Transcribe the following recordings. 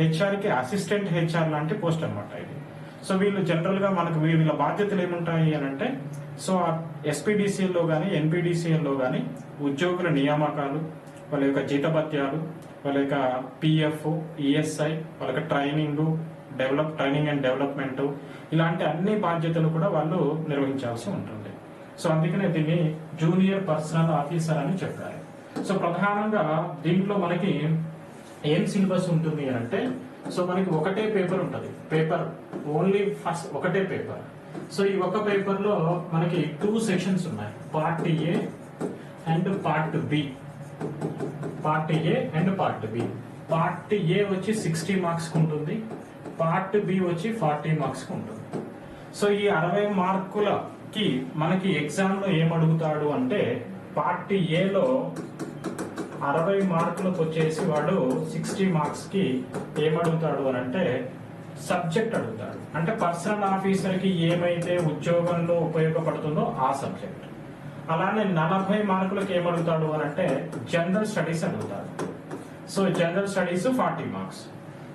హెచ్ఆర్కి assistant HR లాంటి post అనమాట ఇది. సో వీళ్ళు జనరల్గా మనకు వీళ్ళ బాధ్యతలు ఏముంటాయి అని అంటే సో ఎస్పీడీసీఎల్ కానీ గానీ కానీ ఉద్యోగుల నియామకాలు వాళ్ళ యొక్క జీతభత్యాలు వాళ్ళ యొక్క పిఎఫ్ ఈఎస్ఐ వాళ్ళ యొక్క training develop training and development ఇలాంటి అన్ని బాధ్యతలు కూడా వాళ్ళు నిర్వహించాల్సి ఉంటుంది. సో అందుకనే దీన్ని జూనియర్ పర్సనల్ ఆఫీసర్ అని చెప్పారు. సో ప్రధానంగా దీంట్లో మనకి ఏం సిలబస్ ఉంటుంది అని అంటే సో మనకి ఒకటే పేపర్ ఉంటుంది. పేపర్ ఓన్లీ ఫస్ట్ ఒకటే పేపర్. సో ఈ ఒక పేపర్లో మనకి టూ సెక్షన్స్ ఉన్నాయి. Part A and part B part A and part B part A వచ్చి సిక్స్టీ మార్క్స్ ఉంటుంది. పార్ట్ బి వచ్చి ఫార్టీ మార్క్స్ ఉంటుంది. సో ఈ అరవై మార్కులకి మనకి ఎగ్జామ్లో ఏమడుగుతాడు ఏం అడుగుతాడు అంటే పార్ట్ ఏలో అరవై మార్కులకు వచ్చేసి వాడు సిక్స్టీ మార్క్స్కి ఏమడుగుతాడు అని అంటే సబ్జెక్ట్ అడుగుతాడు. అంటే పర్సనల్ ఆఫీసర్కి ఏమైతే ఉద్యోగంలో ఉపయోగపడుతుందో ఆ సబ్జెక్ట్. అలానే నలభై మార్కులకు ఏమడుగుతాడు అని అంటే జనరల్ స్టడీస్ అడుగుతాడు. So general studies forty marks.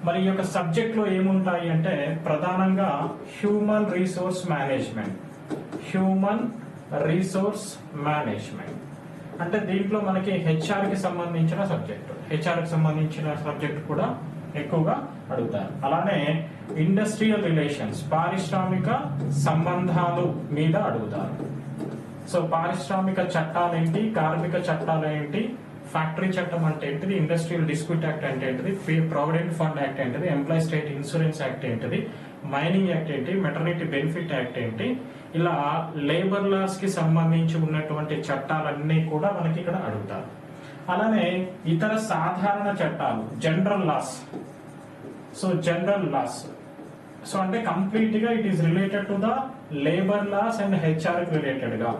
మరి ఈ యొక్క సబ్జెక్ట్లో ఏముంటాయి అంటే ప్రధానంగా human resource management. Human resource management. అంటే దీంట్లో మనకి హెచ్ఆర్కి సంబంధించిన సబ్జెక్ట్ హెచ్ఆర్కి సంబంధించిన సబ్జెక్ట్ కూడా ఎక్కువగా అడుగుతారు. అలానే ఇండస్ట్రియల్ రిలేషన్స్ పారిశ్రామిక సంబంధాలు మీద అడుగుతారు. సో పారిశ్రామిక చట్టాలు ఏంటి? కార్మిక చట్టాలు ఏంటి? ఫ్యాక్టరీ చట్టం అంటే ఏంటిది? ఇండస్ట్రియల్ డిస్ప్యూట్ యాక్ట్ అంటే ఏంటిది? ప్రొవిడెంట్ ఫండ్ యాక్ట్ ఏంటిది? ఎంప్లాయీ స్టేట్ ఇన్సూరెన్స్ యాక్ట్ ఏంటిది? మైనింగ్ యాక్ట్ ఏంటి మెటర్నిటీ బెనిఫిట్ యాక్ట్ ఏంటి ఇలా లేబర్ లాస్కి సంబంధించి ఉన్నటువంటి చట్టాలన్నీ కూడా మనకి ఇక్కడ అడుగుతారు. అలానే ఇతర సాధారణ చట్టాలు general laws so general laws so అంటే కంప్లీట్గా it is related to the labour laws and HR రిలేటెడ్గా.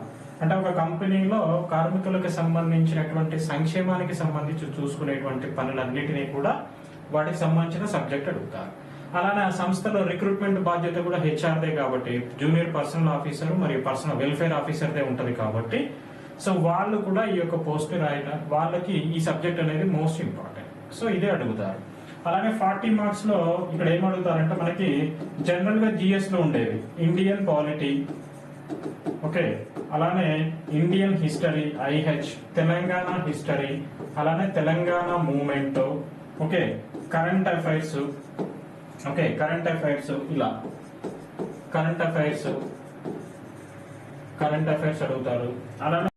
అంటే ఒక కంపెనీలో కార్మికులకు సంబంధించినటువంటి సంక్షేమానికి సంబంధించి చూసుకునేటువంటి పనులన్నిటినీ కూడా వాటికి సంబంధించిన సబ్జెక్ట్ అడుగుతారు. అలానే ఆ సంస్థలో రిక్రూట్మెంట్ బాధ్యత కూడా హెచ్ఆర్దే కాబట్టి జూనియర్ పర్సనల్ ఆఫీసర్ మరియు పర్సనల్ వెల్ఫేర్ ఆఫీసర్దే ఉంటుంది కాబట్టి. సో వాళ్ళు కూడా ఈ యొక్క పోస్ట్ రాయడం వాళ్ళకి ఈ సబ్జెక్ట్ అనేది మోస్ట్ ఇంపార్టెంట్. సో ఇదే అడుగుతారు. అలానే ఫార్టీ మార్క్స్లో ఇక్కడ ఏం అడుగుతారంటే మనకి జనరల్గా జిఎస్లో ఉండేవి. Indian polity okay. అలానే Indian history IH Telangana history అలానే Telangana movement okay. Current affairs okay current affairs ఇలా. కరెంట్ అఫైర్స్ కరెంట్ అఫైర్స్ అడుగుతారు. అలానే